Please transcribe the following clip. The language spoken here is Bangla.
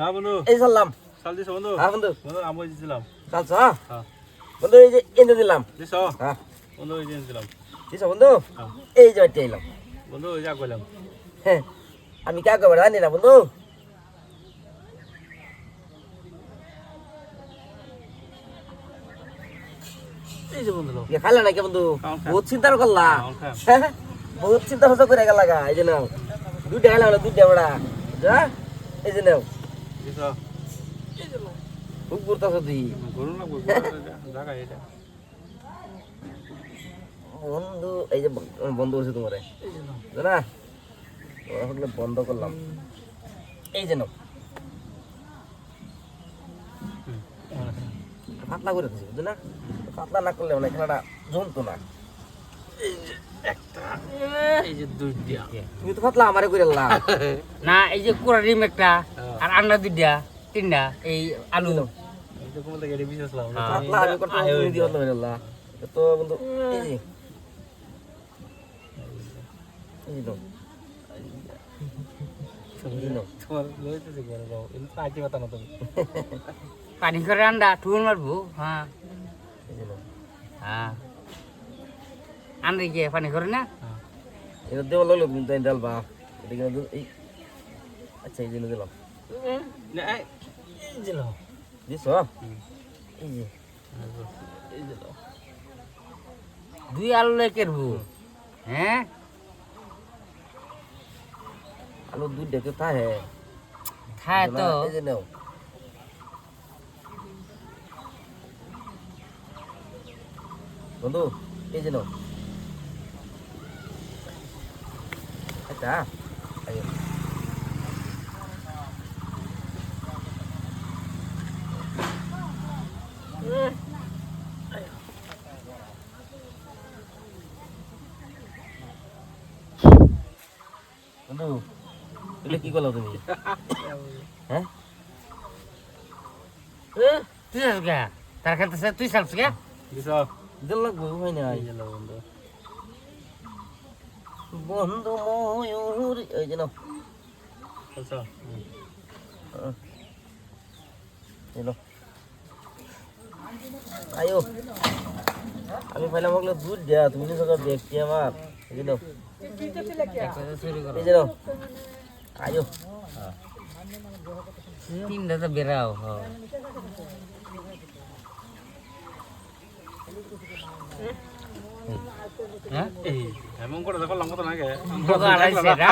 হ্যাঁ বন্ধু। এই চললাম চাল দিছ বন্ধু? হ্যাঁ বন্ধু। বন্ধু আমি দিছিলাম। চালছ হ্যাঁ। হ্যাঁ বন্ধু এই যে এনে দিলাম। দিছ? হ্যাঁ। বন্ধু ওই যে দিলাম। দিছ বন্ধু? হ্যাঁ। এই যে বাড়িতে এলাম। বন্ধু ওই যা কইলাম হ্যাঁ। আমি কাকে বেড়া জানি না বন্ধু? এই যে বন্ধু ইয়ে খাইলে নাকি বন্ধু। বহুত চিন্তা করলা। হ্যাঁ, বহুত চিন্তা ভাবনা করে গেল লাগা এই যে নাও। দুইটা না দুইটা বেড়া। যা এই যে নাও। খুব তুই বন্ধু এই যে বন্ধ করছে তোমারে। না বন্ধ করলাম। এই যে পাতলা করে দিচ্ছি বুঝলি না? পাতলা না করলে মানে খেলাটা জমতো না। এই যে দুই তুমি তো পাতলা আমারে করে না এই যে কুড়া ডিম একটা। আর আন্ডা দুইটা তিনটা এই আলু এই তো কোমল থেকে বিশেষ লাভ পাতলা আমি করতে তুমি দিও না মেলা তো বন্ধু এই যে এই যে নাও। এই যে নাও। তোমার লইতেছে করে যাও এই তো আইতে পাতা না তুমি পানি করে আন্ডা টুল মারবো হ্যাঁ এই যে নাও। হ্যাঁ আন্ডা গিয়ে পানি করে না এটা দেওয়া লাগলো তুমি তাই ডালবা এটা কিনা দু- এই আচ্ছা এই জন্য দিলাম না এই এই যে লাও দিছ এই যে এই যে লাও দুই আলু লে কেরবো হ্যাঁ আলু দুধ দেখে থাকে খায় তো এই যে নাও বন্ধু এই যে নাও আচ্ছা বন্ধু এগুলো কি করল তুমি? হ্যাঁ? তুই যাস গা তার খেলতেছে তুই চালছ গা দিল লাগবে হয় না বন্ধু। বন্ধু ময়ূর এই যে আয়ো। আমি পাইলাম ওগুলো দুধ দেয়া তুমি সকাল দেখছি আমার। এই নাও। এই নাও। আয়ো। তিনটা তো বেরাও হ্যাঁ? বোকা আলাইছে না।